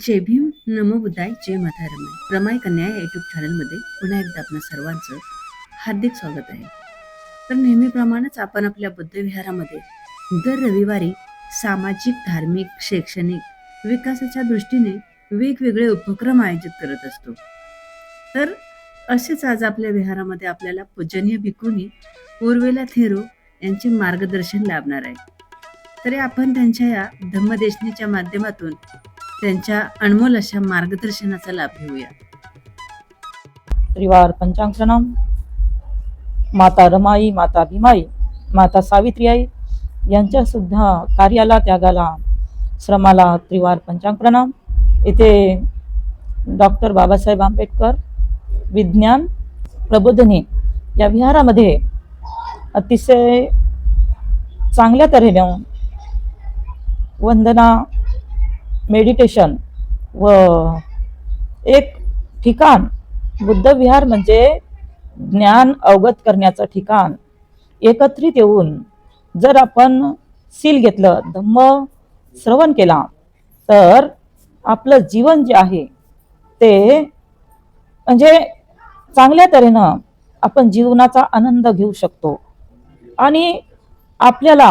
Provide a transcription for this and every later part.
जय भीम नमो बुद्धाय जय माता रमाय रमाय कन्या या युट्यूब चॅनलमध्ये पुन्हा एकदा आपलं सर्वांचं हार्दिक स्वागत आहे. तर नेहमीप्रमाणेच आपण आपल्या बुद्ध विहारामध्ये दर रविवारी सामाजिक धार्मिक शैक्षणिक विकासाच्या दृष्टीने वेगवेगळे उपक्रम आयोजित करत असतो. तर असेच आज आपल्या विहारामध्ये आपल्याला पूजनीय भिकुनी उर्वेला थेरो यांचे मार्गदर्शन लाभणार आहे. तरी आपण त्यांच्या या धम्मदेशनीच्या माध्यमातून त्यांच्या अनमोल अशा मार्गदर्शनाचा लाभ घेऊया. त्रिवार पंचांग प्रणाम माता रमाई माता भीमाई माता सावित्री आई यांच्या सुद्धा कार्याला त्यागाला श्रमाला त्रिवार पंचांग प्रणाम इथे डॉक्टर बाबासाहेब आंबेडकर विज्ञान प्रबोधने या विहारामध्ये अतिशय चांगल्या तऱ्हेने वंदना मेडिटेशन व एक ठिकाण बुद्ध विहार म्हणजे ज्ञान अवगत करण्याचं ठिकाण. एकत्रित येऊन जर आपण सील घेतलं धम्म श्रवण केला तर आपलं जीवन जे आहे ते म्हणजे चांगल्या तऱ्हेनं आपण जीवनाचा आनंद घेऊ शकतो. आणि आपल्याला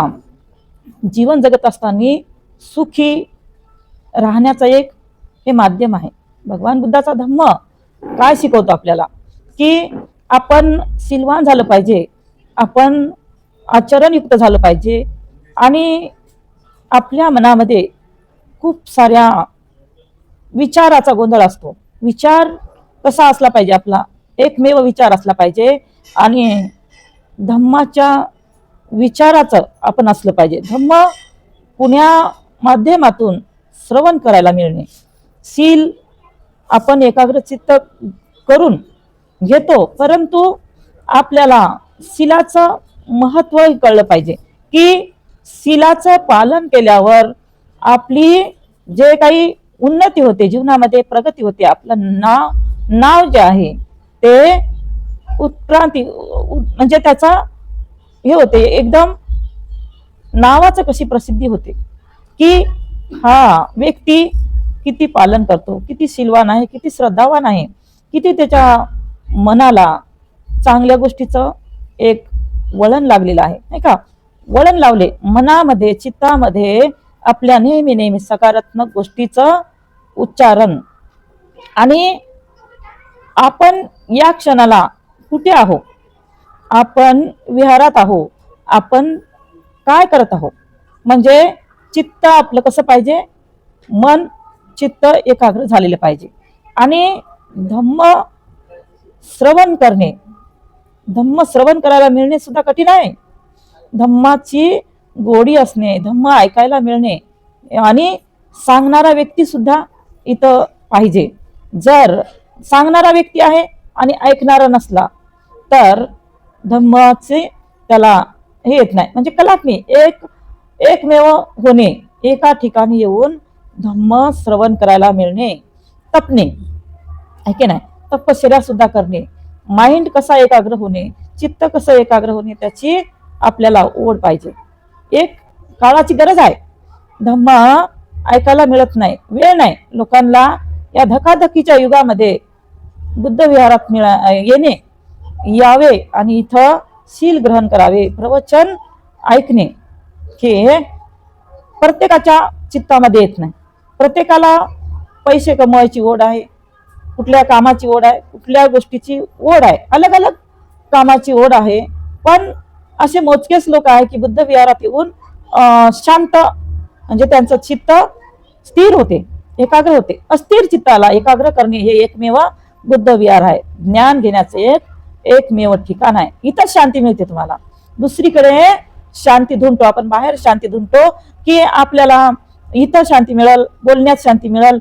जीवन जगत असताना सुखी राहण्याचं एक हे माध्यम आहे. भगवान बुद्धाचा धम्म काय शिकवतो आपल्याला? की आपण सिलवान झालं पाहिजे आपण आचरणयुक्त झालं पाहिजे आणि आपल्या मनामध्ये खूप साऱ्या विचाराचा गोंधळ असतो. विचार कसा असला पाहिजे आपला? एकमेव विचार असला पाहिजे आणि धम्माच्या विचाराचं आपण असलं पाहिजे. धम्म पुण्या माध्यमातून श्रवण करायला मिळणे. सील आपण एकाग्रचित्त करून घेतो परंतु आपल्याला शिलाचं महत्त्व कळलं पाहिजे. की शिलाचं पालन केल्यावर आपली जे काही उन्नती होते जीवनामध्ये प्रगती होते आपलं नाव नाव जे आहे ते उत्क्रांती म्हणजे त्याचा हे होते एकदम नावाचं कशी प्रसिद्धी होते. की हा व्यक्ती किती पालन करतो किती शिलवान आहे किती श्रद्धावान आहे किती त्याच्या मनाला चांगल्या गोष्टीचं एक वळण लागलेलं आहे नाही का? वळण लावले मनामध्ये चित्तामध्ये आपल्या नेहमी नेहमी सकारात्मक गोष्टीचं उच्चारण. आणि आपण या क्षणाला कुठे आहो आपण विहारात आहो आपण काय करत आहो म्हणजे चित्त आपलं कसं पाहिजे? मन चित्त एकाग्र झालेलं पाहिजे. आणि धम्म श्रवण करणे. धम्म श्रवण करायला मिळणे सुद्धा कठीण आहे. धम्माची गोडी असणे धम्म ऐकायला मिळणे आणि सांगणारा व्यक्ती सुद्धा इथं पाहिजे. जर सांगणारा व्यक्ती आहे आणि ऐकणारा नसला तर धम्माचे त्याला हे येत नाही. म्हणजे कलात्मी एक एकमेव होणे एका ठिकाणी येऊन धम्म श्रवण करायला मिळणे तपणे. आहे की नाही? तपश्चर्या सुद्धा करणे. माइंड कसा एकाग्र होणे चित्त कसं एकाग्र होणे त्याची आपल्याला ओढ पाहिजे. एक काळाची गरज आहे. धम्म ऐकायला मिळत नाही वेळ नाही. लोकांना या धकाधकीच्या युगामध्ये बुद्ध विहारात मिळा येणे यावे आणि इथं शील ग्रहण करावे प्रवचन ऐकणे. हे प्रत्येकाच्या चित्तामध्ये येत नाही. प्रत्येकाला पैसे कमवायची ओढ आहे कुठल्या कामाची ओढ आहे कुठल्या गोष्टीची ओढ आहे. अलग अलग कामाची ओढ आहे. पण असे मोजकेच लोक आहे की बुद्ध विहारात येऊन शांत म्हणजे त्यांचं चित्त स्थिर होते एकाग्र होते. अस्थिर चित्ताला एकाग्र करणे हे एकमेव बुद्ध विहार आहे. ज्ञान घेण्याचे एक एकमेव ठिकाण आहे. इथं शांती मिळते तुम्हाला. दुसरीकडे शांती धुंडतो आपण बाहेर शांती धुंडतो की आपल्याला इथं शांती मिळेल बोलण्यात शांती मिळेल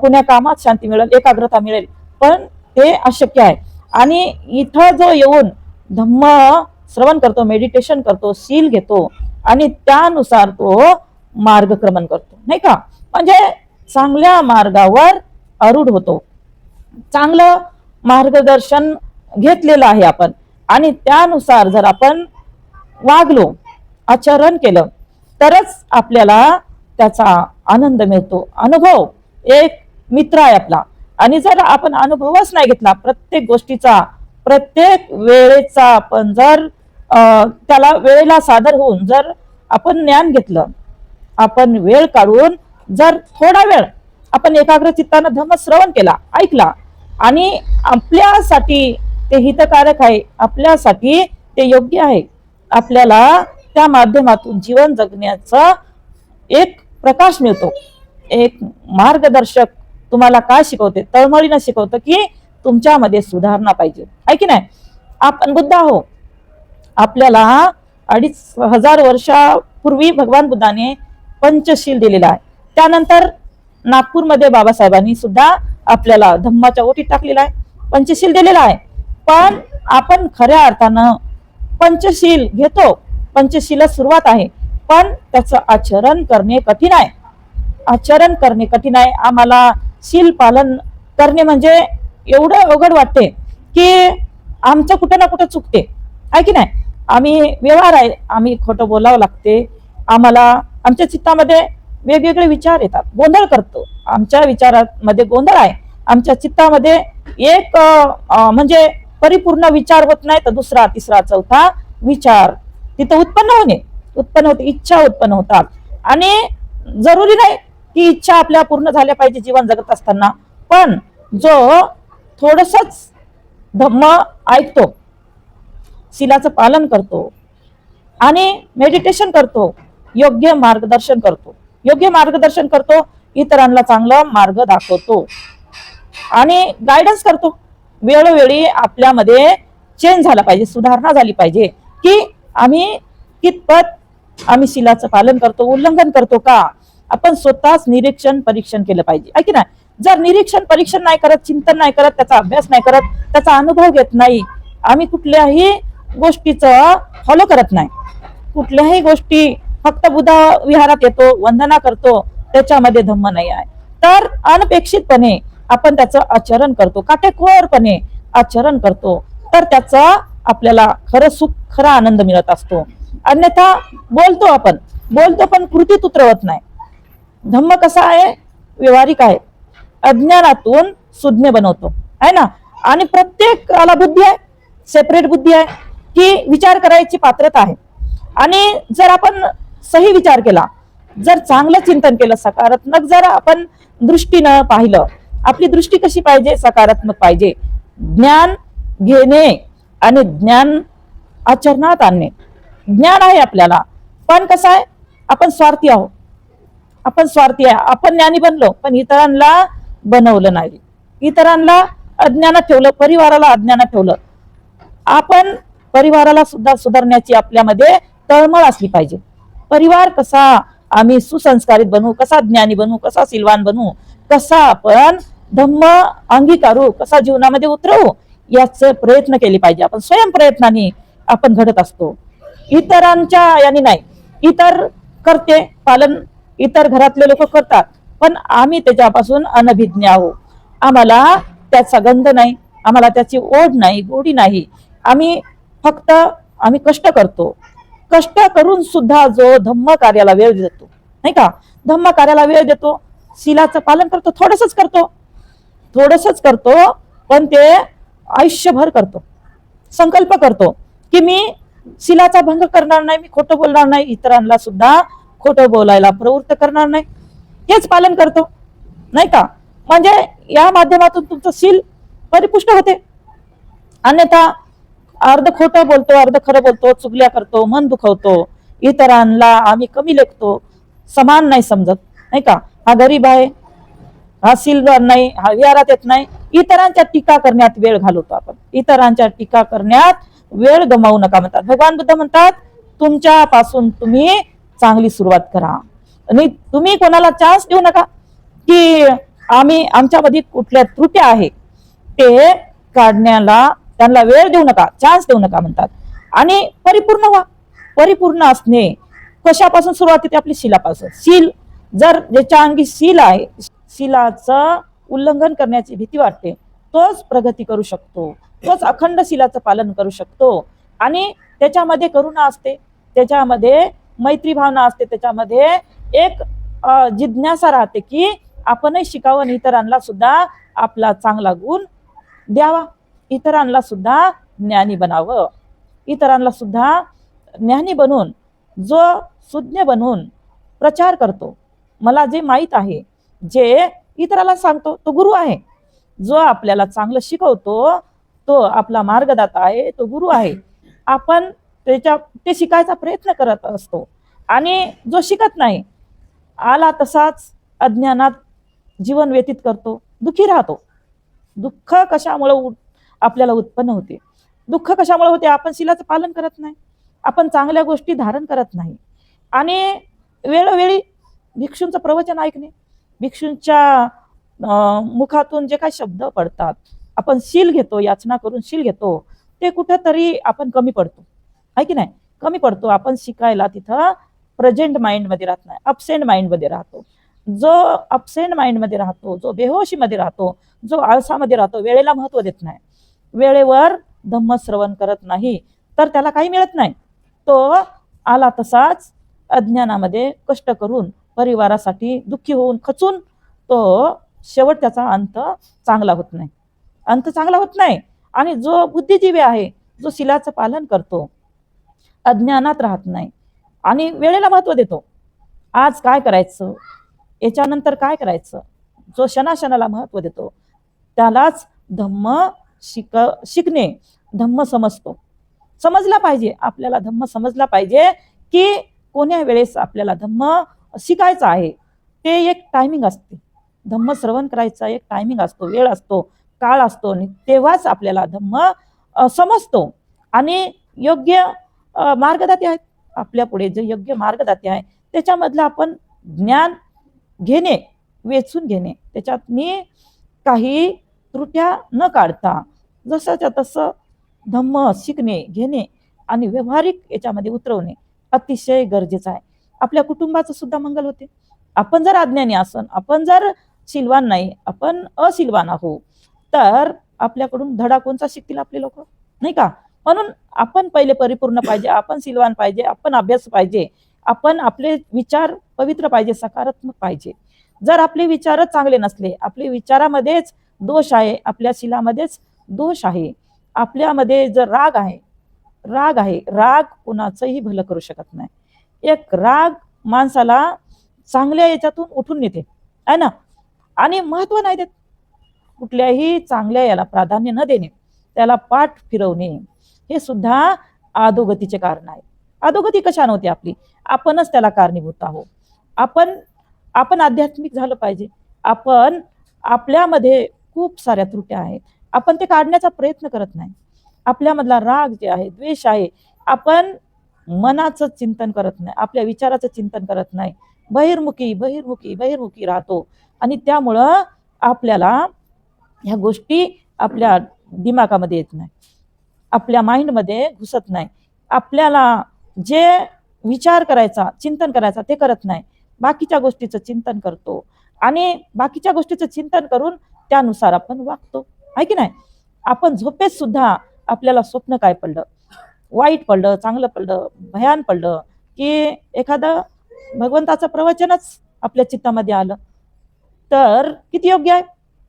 कुण्या कामात शांती मिळेल एकाग्रता मिळेल. पण ते अशक्य आहे. आणि इथं जो येऊन धम्म श्रवण करतो मेडिटेशन करतो सील घेतो आणि त्यानुसार तो मार्गक्रमण करतो नाही का? म्हणजे चांगल्या मार्गावर अरूढ होतो. चांगलं मार्गदर्शन घेतलेलं आहे आपण. आणि त्यानुसार जर आपण वागलो आचरण केलं तरच आपल्याला त्याचा आनंद मिळतो. अनुभव एक मित्र आहे आपला. आणि जर आपण अनुभवच नाही घेतला प्रत्येक गोष्टीचा प्रत्येक वेळेचा आपण जर त्याला वेळेला सादर होऊन जर आपण ज्ञान घेतलं आपण वेळ काढून जर थोडा वेळ आपण एकाग्र चित्तानं धम्मश्रवण केला ऐकला आणि आपल्यासाठी ते हितकारक आहे आपल्यासाठी ते योग्य आहे आपल्याला त्या माध्यमातून जीवन जगण्याचा एक प्रकाश मिळतो. एक मार्गदर्शक तुम्हाला काय शिकवते? तळमळीनं शिकवतं की तुमच्यामध्ये सुधारणा पाहिजे. आहे की नाही? आपण बुद्ध आहो आपल्याला अडीच हजार वर्षापूर्वी भगवान बुद्धाने पंचशील दिलेला आहे. त्यानंतर नागपूरमध्ये बाबासाहेबांनी सुद्धा आपल्याला धम्माच्या ओटीत टाकलेला आहे. पंचशील दिलेला आहे. पण आपण खऱ्या अर्थानं पंचशील घेतो. पंचशीला सुरुवात आहे. पण त्याचं आचरण करणे कठीण आहे. आचरण करणे कठीण आहे. आम्हाला शील पालन करणे म्हणजे एवढं अवघड वाटते की आमचं कुठं ना कुठं चुकते. आहे की नाही? आम्ही व्यवहार आहे. आम्ही खोटं बोलावं लागते. आम्हाला आमच्या चित्तामध्ये वेगवेगळे विचार येतात. गोंधळ करतो. आमच्या विचारामध्ये गोंधळ आहे. आमच्या चित्तामध्ये एक म्हणजे परिपूर्ण विचार होत नाही तर दुसरा तिसरा चौथा विचार. तिथं उत्पन्न होणे. उत्पन्न होते इच्छा उत्पन्न होतात. आणि जरुरी नाही की इच्छा आपल्या पूर्ण झाल्या पाहिजे जीवन जगत असताना. पण जो थोडसच धम्म ऐकतो शिलाचं पालन करतो आणि मेडिटेशन करतो योग्य मार्गदर्शन करतो. योग्य मार्गदर्शन करतो इतरांना चांगला मार्ग दाखवतो. आणि गायडन्स करतो. वेळोवेळी आपल्यामध्ये चेंज झाला पाहिजे सुधारणा झाली पाहिजे. की आम्ही कितपत आम्ही शिलाचं पालन करतो उल्लंघन करतो का? आपण स्वतःच निरीक्षण परीक्षण केलं पाहिजे. आहे की नाही जर निरीक्षण परीक्षण नाही करत चिंतन नाही करत त्याचा अभ्यास नाही करत त्याचा अनुभव घेत नाही आम्ही कुठल्याही गोष्टीचं फॉलो करत नाही. कुठल्याही गोष्टी फक्त बुधा विहारात येतो वंदना करतो त्याच्यामध्ये धम्म नाही आहे. तर अनपेक्षितपणे आपण त्याचं आचरण करतो. काटेकोरपणे आचरण करतो. तर त्याचा आपल्याला खरं सुख खरा आनंद मिळत असतो. अन्यथा बोलतो आपण. बोलतो पण कृतीत उतरवत नाही. धम्म कसा आहे? व्यवहारिक आहे. अज्ञानातून सुज्ञ बनवतो. आहे ना? आणि प्रत्येकाला बुद्धी आहे. सेपरेट बुद्धी आहे. की विचार करायची पात्रता आहे. आणि जर आपण सही विचार केला जर चांगलं चिंतन केलं सकारात्मक जर आपण दृष्टीनं पाहिलं आपली दृष्टी कशी पाहिजे? सकारात्मक पाहिजे. ज्ञान घेणे आणि ज्ञान आचरणात आणणे. ज्ञान आहे आपल्याला. पण कसं आहे? आपण स्वार्थी आहोत. आपण स्वार्थी आहे. आपण ज्ञानी बनलो पण इतरांना बनवलं नाही. इतरांना अज्ञानात ठेवलं परिवाराला अज्ञानात ठेवलं. आपण परिवाराला सुद्धा सुधारण्याची आपल्यामध्ये तळमळ असली पाहिजे. परिवार कसा आम्ही सुसंस्कारित बनवू कसा ज्ञानी बनवू कसा सिलवान बनवू कसा आपण धम्म अंगीकारू कसा जीवनामध्ये उतरवू याचे प्रयत्न केले पाहिजे. आपण स्वयंप्रयत्नाने आपण घडत असतो. इतरांच्या याने नाही. इतर करते पालन इतर घरातले लोक करतात. पण आम्ही त्याच्यापासून अनभिज्ञ आहोत आम्हाला त्याचा गंध नाही. आम्हाला त्याची ओढ नाही गोडी नाही. आम्ही फक्त आम्ही कष्ट करतो. कष्ट करून सुद्धा जो धम्म कार्याला वेळ देतो नाही का? धम्म कार्याला वेळ देतो शिलाचं पालन करतो थोडसच करतो. थोडंसंच करतो पण ते आयुष्यभर करतो. संकल्प करतो की मी शिलाचा भंग करणार नाही मी खोटं बोलणार नाही इतरांना सुद्धा खोटं बोलायला प्रवृत्त करणार नाही. हेच पालन करतो नाही का? म्हणजे या माध्यमातून तुमचं शील परिपुष्ट होते. अन्यथा अर्ध खोटं बोलतो अर्ध खरं बोलतो चुगल्या करतो मन दुखवतो इतरांना आम्ही कमी लेखतो समान नाही समजत नाही का? हा गरीब आहे हा सिल्वर नाही हा विहारात येत नाही. इतरांच्या टीका करण्यात वेळ घालवतो आपण. इतरांच्या टीका करण्यात वेळ गमावू नका म्हणतात. भगवान बुद्ध म्हणतात तुमच्यापासून तुम्ही चांगली सुरुवात करा. आणि तुम्ही कोणाला चान्स देऊ नका. की आम्ही आमच्यामध्ये कुठल्या त्रुट्या आहे ते काढण्याला त्यांना वेळ देऊ नका चान्स देऊ नका म्हणतात. आणि परिपूर्ण व्हा. परिपूर्ण असणे कशापासून सुरुवात होते? आपली शिलापासून. शील जर ज्याच्या अंगी शील आहे शिलाचं उल्लंघन करण्याची भीती वाटते. तोच प्रगती करू शकतो. तोच अखंड शिलाचं पालन करू शकतो. आणि त्याच्यामध्ये करुणा असते. त्याच्यामध्ये मैत्री भावना असते. त्याच्यामध्ये एक जिज्ञासा राहते की आपणही शिकावं आणि इतरांना सुद्धा आपला चांगला गुण द्यावा. इतरांना सुद्धा ज्ञानी बनावं. इतरांना सुद्धा ज्ञानी बनून जो सुज्ञ बनून प्रचार करतो. मला जे माहीत आहे जे इतराला सांगतो तो गुरु आहे. जो आपल्याला चांगलं शिकवतो तो आपला मार्गदाता आहे तो गुरु आहे. आपण त्याच्या ते शिकायचा प्रयत्न करत असतो. आणि जो शिकत नाही आला तसाच अज्ञानात जीवन व्यतीत करतो दुःखी राहतो. दुःख कशामुळं उ- आपल्याला उत्पन्न होते? दुःख कशामुळे होते? आपण शिलाचं पालन करत नाही. आपण चांगल्या गोष्टी धारण करत नाही. आणि वेळोवेळी भिक्षूंचं प्रवचन ऐकणे भिक्षूंच्या मुखातून जे काही शब्द पडतात आपण शील घेतो याचना करून शील घेतो ते कुठंतरी आपण कमी पडतो. आहे की नाही? कमी पडतो. आपण शिकायला तिथं प्रेझेंट माइंडमध्ये राहत नाही अपसेंट माइंडमध्ये राहतो. जो अपसेंट माइंडमध्ये राहतो जो बेहोशीमध्ये राहतो जो आळसामध्ये राहतो वेळेला महत्त्व देत नाही. वेळेवर धम्मश्रवण करत नाही तर त्याला काही मिळत नाही. तो आला तसाच अज्ञानामध्ये कष्ट करून परिवारासाठी दुःखी होऊन खचून तो शेवट त्याचा अंत चांगला होत नाही. अंत चांगला होत नाही. आणि जो बुद्धिजीवी आहे जो शिलाचं पालन करतो अज्ञानात राहत नाही आणि वेळेला महत्त्व देतो. आज काय करायचं? याच्यानंतर काय करायचं? जो क्षणाक्षणाला महत्त्व देतो त्यालाच धम्म शिक शिकणे धम्म समजतो. समजला पाहिजे. आपल्याला धम्म समजला पाहिजे की कोण्या वेळेस आपल्याला धम्म शिकायचं आहे? ते एक टायमिंग असते. धम्म श्रवण करायचा एक टायमिंग असतो वेळ असतो काळ असतो आणि तेव्हाच आपल्याला धम्म समजतो. आणि योग्य मार्गदाते आहेत. आपल्या पुढे जे योग्य मार्गदाते आहे त्याच्यामधलं आपण ज्ञान घेणे वेचून घेणे त्याच्यातनी काही त्रुट्या न काढता जसंच्या तसं धम्म शिकणे घेणे आणि व्यावहारिक याच्यामध्ये उतरवणे अतिशय गरजेचं आहे. आपल्या कुटुंबाचं सुद्धा मंगल होते. आपण जर अज्ञानी असन आपण जर शिलवान नाही आपण अशिलवान आहो तर आपल्याकडून धडा कोणचा शिकतील आपले लोक? नाही का? म्हणून आपण पहिले परिपूर्ण पाहिजे आपण सिलवान पाहिजे आपण अभ्यास पाहिजे आपण आपले विचार पवित्र पाहिजे सकारात्मक पाहिजे. जर आपले विचारच चांगले नसले आपले विचारामध्येच दोष आहे आपल्या शिलामध्येच दोष आहे आपल्यामध्ये जर राग आहे राग आहे राग कुणाचंही भलं करू शकत नाही. एक राग माणसाला चांगल्या याच्यातून उठून नेते. आहे ना? आणि महत्त्व नाही देत. कुठल्याही चांगल्या याला प्राधान्य न देणे त्याला पाठ फिरवणे हे सुद्धा अधोगतीचे कारण आहे. अधोगती कशा नव्हती आपली? आपणच त्याला कारणीभूत आहोत. आपण आपण आध्यात्मिक झालं पाहिजे. आपण आपल्यामध्ये खूप साऱ्या त्रुट्या आहेत. आपण ते काढण्याचा प्रयत्न करत नाही. आपल्यामधला राग जे आहे द्वेष आहे आपण मनाचं चिंतन करत नाही आपल्या विचाराचं चिंतन करत नाही. बहिर्मुखी बहिर्मुखी बहिर्मुखी राहतो. आणि त्यामुळं आपल्याला ह्या गोष्टी आपल्या दिमागामध्ये येत नाही. आपल्या माइंडमध्ये घुसत नाही. आपल्याला जे विचार करायचा चिंतन करायचा ते करत नाही. बाकीच्या गोष्टीचं चिंतन करतो. आणि बाकीच्या गोष्टीचं चिंतन करून त्यानुसार आपण वागतो. आहे की नाही? आपण झोपेत सुद्धा आपल्याला स्वप्न काय पडलं? वाईट पडलं चांगलं पडलं भयान पडलं की एखादं भगवंताचं प्रवचनच आपल्या चित्तामध्ये आलं. तर किती योग्य आहे?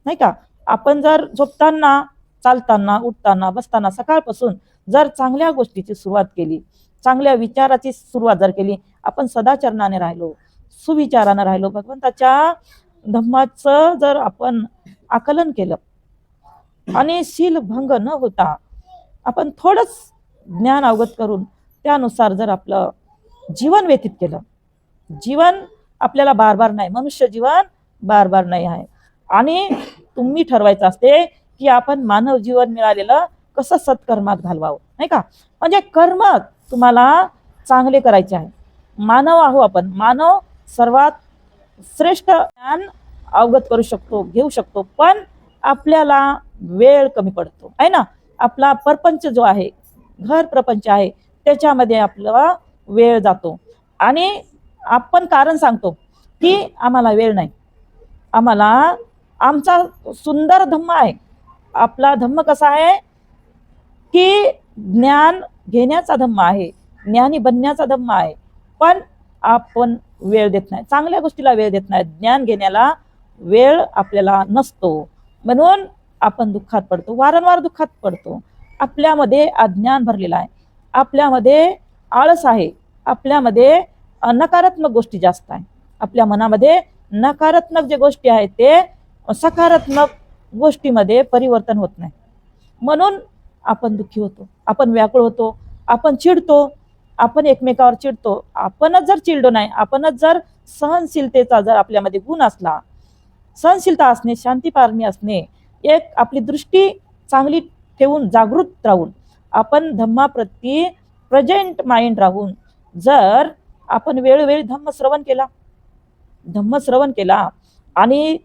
नाही का? आपण जर झोपताना चालताना उठताना बसताना सकाळपासून जर चांगल्या गोष्टीची सुरुवात केली चांगल्या विचाराची सुरुवात जर केली आपण सदाचरणाने राहिलो सुविचारानं राहिलो भगवंताच्या धम्माचं जर आपण आकलन केलं आणि शील भंग न होता आपण थोडंच ज्ञान अवगत करून त्यानुसार जर आपलं जीवन व्यतीत केलं जीवन आपल्याला बार बार नाही मनुष्य जीवन बार बार नाही आहे. आणि तुम्ही ठरवायचं असते की आपण मानव जीवन मिळालेलं कसं सत्कर्मात घालवावं नाही का? म्हणजे कर्म तुम्हाला चांगले करायचे आहे. मानव आहो आपण. मानव सर्वात श्रेष्ठ ज्ञान अवगत करू शकतो घेऊ शकतो पण आपल्याला वेळ कमी पडतो आहे ना? आपला परपंच जो आहे घर प्रपंच आहे त्याच्यामध्ये आपला वेळ जातो. आणि आपण कारण सांगतो की आम्हाला वेळ नाही. आम्हाला आमचा सुंदर धम्म आहे. आपला धम्म कसा आहे की ज्ञान घेण्याचा धम्म आहे ज्ञानी बनण्याचा धम्म आहे. पण आपण वेळ देत नाही. चांगल्या गोष्टीला वेळ देत नाही. ज्ञान घेण्याला वेळ आपल्याला नसतो. म्हणून आपण दुःखात पडतो. वारंवार दुःखात पडतो. आपल्यामध्ये अज्ञान भरलेलं आहे. आपल्यामध्ये आळस आहे. आपल्यामध्ये नकारात्मक गोष्टी जास्त आहे. आपल्या मनामध्ये नकारात्मक जे गोष्टी आहेत ते सकारात्मक गोष्टीमध्ये परिवर्तन होत नाही. म्हणून आपण दुःखी होतो. आपण व्याकुळ होतो. आपण चिडतो. आपण एकमेकावर चिडतो. आपणच जर चिडलो नाही आपणच जर सहनशीलतेचा जर आपल्यामध्ये गुण असला सहनशीलता असणे शांतीपारणी असणे एक आपली दृष्टी चांगली ठेवून जागृत राहून आपण धम्माप्रती प्रेझेंट माइंड राहून जर आपण वेळोवेळी धम्मश्रवण केला धम्मश्रवण केला आणि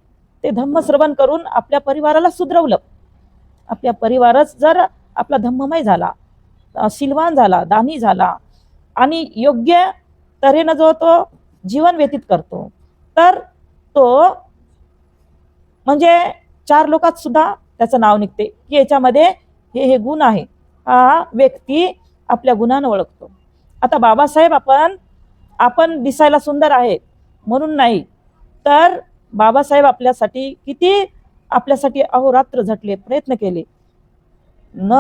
ते धम्मश्रवण करून आपल्या परिवाराला सुधरवलं आपल्या परिवारच जर आपला धम्ममय झाला अ, झाला दानी झाला आणि योग्य तऱ्हेनं जो तो जीवन व्यतीत करतो तर तो म्हणजे चार लोकात सुद्धा त्याचं नाव निघते. की याच्यामध्ये हे हे गुण आहे. हा व्यक्ती आपल्या गुणानं ओळखतो. आता बाबासाहेब आपण आपण दिसायला सुंदर आहे म्हणून नाही. तर बाबासाहेब आपल्यासाठी किती आपल्यासाठी अहोरात्र झटले प्रयत्न केले. न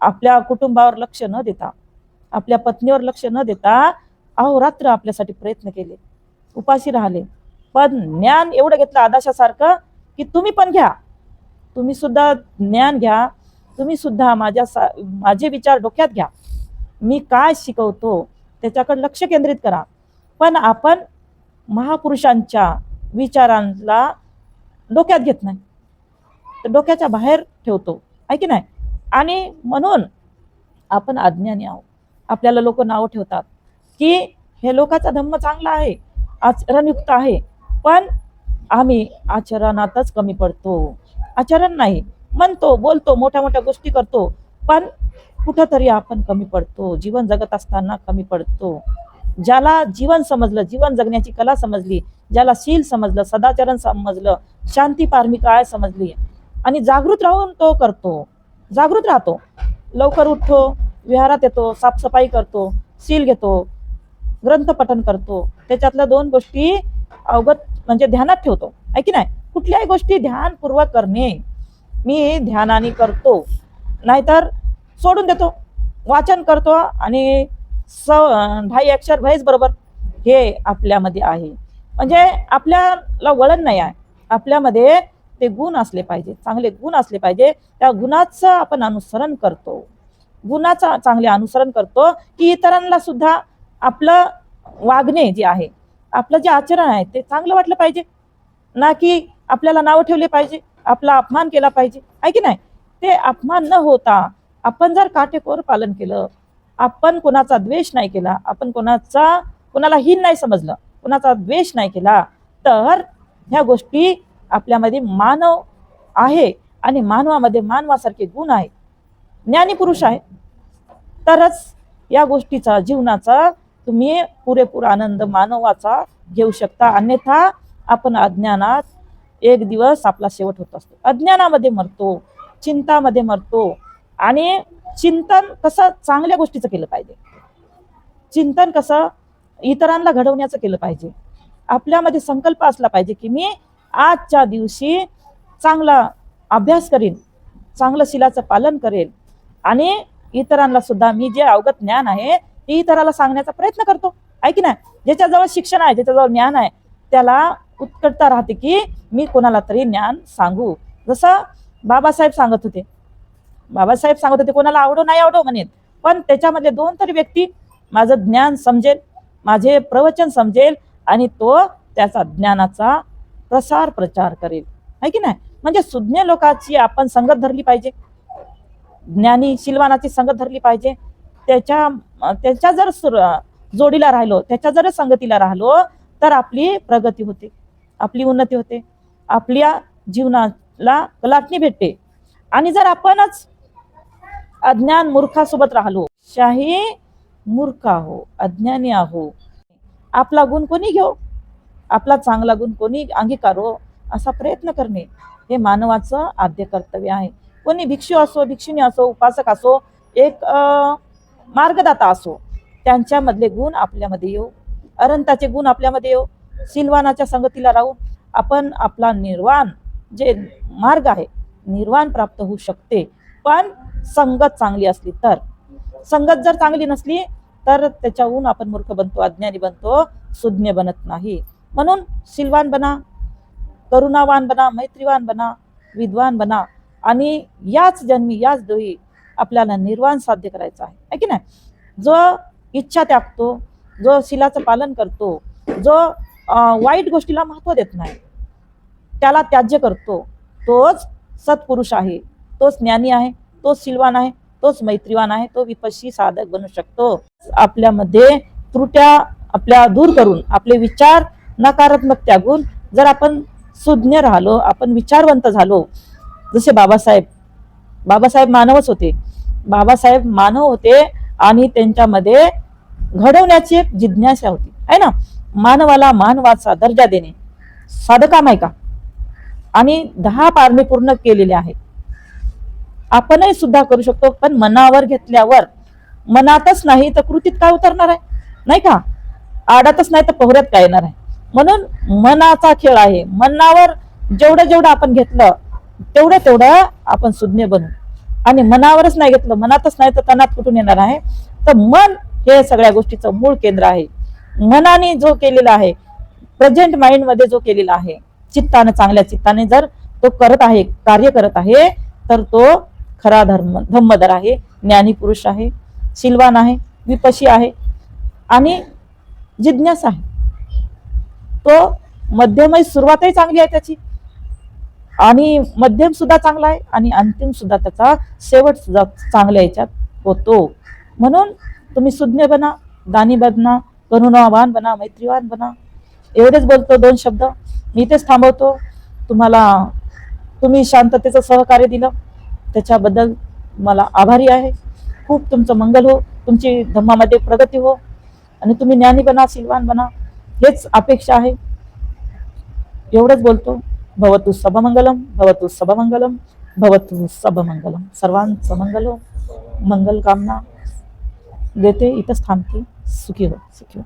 आपल्या कुटुंबावर लक्ष न देता आपल्या पत्नीवर लक्ष न देता अहोरात्र आपल्यासाठी प्रयत्न केले. उपाशी राहिले. पण ज्ञान एवढं घेतलं आदाशासारखं की तुम्ही पण घ्या. तुम्ही सुद्धा ज्ञान घ्या. तुम्ही सुद्धा माझ्या सा माझे विचार डोक्यात घ्या. मी काय शिकवतो त्याच्याकडे लक्ष केंद्रित करा. पण आपण महापुरुषांच्या विचारांना डोक्यात घेत नाही. तर डोक्याच्या बाहेर ठेवतो. आहे की नाही? आणि म्हणून आपण अज्ञानी आहोत. आपल्याला लोक नावं ठेवतात की हे लोकाचा धम्म चांगला आहे आचरणयुक्त आहे. पण आम्ही आचरणातच कमी पडतो. आचरण नाही. म्हणतो बोलतो मोठ्या मोठ्या गोष्टी करतो पण कुठंतरी आपण कमी पडतो. जीवन जगत असताना कमी पडतो. ज्याला जीवन समजलं जीवन जगण्याची कला समजली ज्याला शील समजलं सदाचरण समजलं शांती पारमी काय समजली आणि जागृत राहून तो करतो. जागृत राहतो. लवकर उठतो विहारात येतो साफसफाई करतो सील घेतो ग्रंथपठन करतो. त्याच्यातल्या दोन गोष्टी अवगत म्हणजे ध्यानात ठेवतो. आहे की नाही? कुठल्याही गोष्टी ध्यानपूर्वक करणे मी ध्यानाने करतो. नाहीतर सोडून देतो. वाचन करतो आणि स ढाई अक्षर भैस बरोबर हे आपल्यामध्ये आहे. म्हणजे आपल्याला वळण नाही आहे. आपल्यामध्ये ते गुण असले पाहिजे. चांगले गुण असले पाहिजे. त्या गुणाचं आपण अनुसरण करतो. गुणाचं चांगले अनुसरण करतो की इतरांना सुद्धा आपलं वागणे जे आहे आपलं जे आचरण आहे ते चांगलं वाटलं पाहिजे. ना की आपल्याला नावं ठेवले पाहिजे आपला अपमान केला पाहिजे. आहे की नाही? ते अपमान न होता आपण जर काटेकोर पालन केलं आपण कोणाचा द्वेष नाही केला आपण कोणाचा कोणाला हीन नाही समजलं कोणाचा द्वेष नाही केला तर ह्या गोष्टी आपल्यामध्ये मानव आहे आणि मानवामध्ये मानवासारखे गुण आहे. ज्ञानी पुरुष आहे. तरच या गोष्टीचा जीवनाचा तुम्ही पुरेपूर आनंद मानवाचा घेऊ शकता. अन्यथा आपण अज्ञानात एक दिवस आपला शेवट होत असतो. अज्ञानामध्ये मरतो चिंतामध्ये मरतो आणि चिंतन कसं चांगल्या गोष्टीचं केलं पाहिजे. चिंतन कसं इतरांना घडवण्याचं केलं पाहिजे. आपल्यामध्ये संकल्प असला पाहिजे की मी आजच्या दिवशी चांगला अभ्यास करीन चांगलं शिलाचं पालन करेल आणि इतरांना सुद्धा मी जे अवगत ज्ञान आहे ते इतराला सांगण्याचा प्रयत्न करतो. आहे की नाही? ज्याच्याजवळ शिक्षण आहे ज्याच्याजवळ ज्ञान आहे त्याला उत्कटता राहते की मी कोणाला तरी ज्ञान सांगू. जसं बाबासाहेब सांगत होते. बाबासाहेब सांगत होते कोणाला आवडो नाही आवडो म्हणेन. पण त्याच्यामध्ये दोन तरी व्यक्ती माझं ज्ञान समजेल माझे प्रवचन समजेल आणि तो त्याचा ज्ञानाचा प्रसार प्रचार करेल. आहे की नाही? म्हणजे सुज्ञ लोकांची आपण संगत धरली पाहिजे. ज्ञानी शिलवानाची संगत धरली पाहिजे. त्याच्या त्याच्या जर सुर जोडीला राहिलो त्याच्या जर संगतीला राहिलो तर आपली प्रगती होते. आपली उन्नती होते. आपल्या जीवनाला कलाटणी भेटते. आणि जर आपणच अज्ञान मूर्खासोबत राहिलो शाही मूर्ख आहो अज्ञानी आहो आपला गुण कोणी घेऊ आपला चांगला गुण कोणी अंगीकारो? असा प्रयत्न करणे हे मानवाचं आद्य कर्तव्य आहे. कोणी भिक्षू असो भिक्षुणी असो उपासक असो एक मार्गदाता असो त्यांच्यामधले गुण आपल्यामध्ये येऊ अरंताचे गुण आपल्यामध्ये येऊ सिलवानाच्या संगतीला राहून आपण आपला निर्वाण जे मार्ग आहे निर्वाण प्राप्त होऊ शकते. पण संगत चांगली असली तर. संगत जर चांगली नसली तर त्याच्याहून आपण मूर्ख बनतो अज्ञानी बनतो सुज्ञ बनत नाही. म्हणून सिलवान बना करुणावान बना मैत्रीवान बना विद्वान बना आणि याच जन्मी याच दोही आपल्याला निर्वाण साध्य करायचं आहे. है की नाही? जो इच्छा त्यागतो जो शिलाचं पालन करतो जो वाईट गोष्टीला महत्त्व देत नाही. त्याला त्याज्य करतो. तोच सत्पुरुष आहे. तोच ज्ञानी आहे. तोच सिलवान आहे. तोच मैत्रीवान आहे. तो विपशी साधक बनू शकतो. आपल्यामध्ये त्रुट्या आपल्या दूर करून आपले विचार नकारात्मक त्यागून जर आपण सुज्ञ राहिलो आपण विचारवंत झालो जसे बाबासाहेब बाबासाहेब मानवच होते. बाबासाहेब मानव होते आणि त्यांच्यामध्ये घडवण्याची एक जिज्ञासा होती. आहे ना? मानवाला मानवाचा दर्जा देणे. साधं काम आहे का? आणि दहा पारणे पूर्ण केलेले आहेत आपणही सुद्धा करू शकतो पण मनावर घेतल्यावर मनातच नाही तर कृतीत काय उतरणार आहे? नाही का? आडातच नाही तर पोहऱ्यात काय येणार आहे? म्हणून मनाचा खेळ आहे. मनावर जेवढं जेवढं आपण घेतलं तेवढं तेवढं आपण सुज्ञ बनू. आणि मनावरच नाही घेतलं मनातच नाही तर तनात कुठून येणार आहे? तर मन हे सगळ्या गोष्टीचं मूळ केंद्र आहे. मनाने जो केलेला आहे प्रेझेंट माइंडमध्ये जो केलेला आहे चित्ताने चांगल्या चित्ताने जर तो करत आहे कार्य करत आहे तर तो खरा धर्म धम्मदर आहे ज्ञानी पुरुष आहे शिलवान आहे विपशी आहे आणि जिज्ञास आहे. तो मध्यमही सुरुवातही चांगली आहे त्याची आणि मध्यम सुद्धा चांगला आहे आणि अंतिम सुद्धा त्याचा शेवट सुद्धा चांगल्या याच्यात होतो. म्हणून तुम्ही सुज्ञ बना दानी बना करुणावान बना मैत्रीवान बना. एवढेच बोलतो दोन शब्द. मी इथेच थांबवतो. तुम्हाला तुम्ही शांततेचं सहकार्य दिलं. त्याच्याबद्दल मला आभारी आहे. खूप तुमचं मंगल हो. तुमची धम्मामध्ये प्रगती हो. आणि तुम्ही ज्ञानी बना सिलवान बना. हेच अपेक्षा आहे. एवढंच बोलतो. भवतु सबमंगलम भवतु सबमंगलम भवतु सबमंगलम सर्वांचं मंगल हो. मंगल कामना देते. इथंच थांबते. सुखी हो सुखी हो